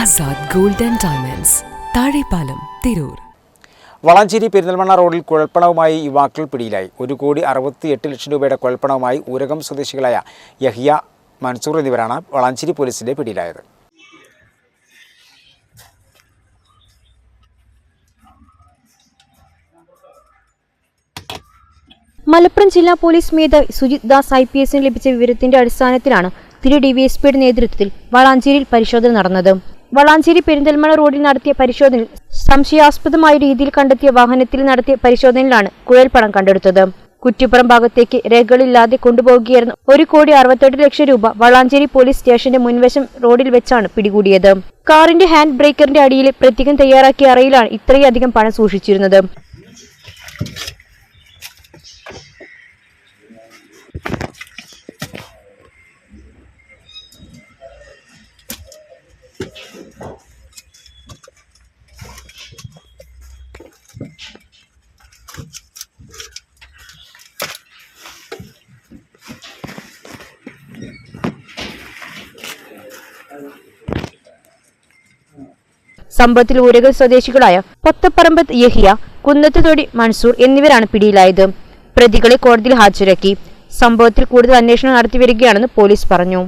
Azad gold and diamonds Thazhepalam Tirur. Valanchery Perinthalmanna റോഡിൽ കുഴൽപ്പണവുമായി യുവാക്കൾ പിടിയിലായി. ഒരു കോടി അറുപത്തി എട്ട് ലക്ഷം രൂപയുടെ കുഴൽപ്പണവുമായി ഊരകം സ്വദേശികളായ യഹിയ മൻസൂർ എന്നിവരാണ് വളാഞ്ചേരി പോലീസിന്റെ പിടിയിലായത്. മലപ്പുറം ജില്ലാ പോലീസ് മേധാവി സുജിത് ദാസ് ഐ പി എസിന് ലഭിച്ച വിവരത്തിന്റെ അടിസ്ഥാനത്തിലാണ് തിരു ഡി വി എസ് പിയുടെ നേതൃത്വത്തിൽ വളാഞ്ചേരിയിൽ പരിശോധന നടന്നത്. വളാഞ്ചേരി പെരിന്തൽമണ്ണ റോഡിൽ നടത്തിയ പരിശോധനയിൽ സംശയാസ്പദമായ രീതിയിൽ കണ്ടെത്തിയ വാഹനത്തിൽ നടത്തിയ പരിശോധനയിലാണ് കുഴൽപ്പണം കണ്ടെടുത്തത്. കുറ്റിപ്പുറം ഭാഗത്തേക്ക് രേഖകളില്ലാതെ കൊണ്ടുപോകുകയായിരുന്ന ഒരു കോടി അറുപത്തെട്ട് ലക്ഷം രൂപ വളാഞ്ചേരി പോലീസ് സ്റ്റേഷന്റെ മുൻവശം റോഡിൽ വെച്ചാണ് പിടികൂടിയത്. കാറിന്റെ ഹാൻഡ് ബ്രേക്കറിന്റെ അടിയിൽ പ്രത്യേകം തയ്യാറാക്കിയ അറയിലാണ് ഇത്രയധികം പണം സൂക്ഷിച്ചിരുന്നത്. സംഭവത്തിൽ ഊരകൽ സ്വദേശികളായ പൊത്തപ്പറമ്പത്ത് യഹിയ കുന്നത്തുതൊടി മൻസൂർ എന്നിവരാണ് പിടിയിലായത്. പ്രതികളെ കോടതിയിൽ ഹാജരാക്കി. സംഭവത്തിൽ കൂടുതൽ അന്വേഷണം നടത്തിവരികയാണെന്ന് പോലീസ് പറഞ്ഞു.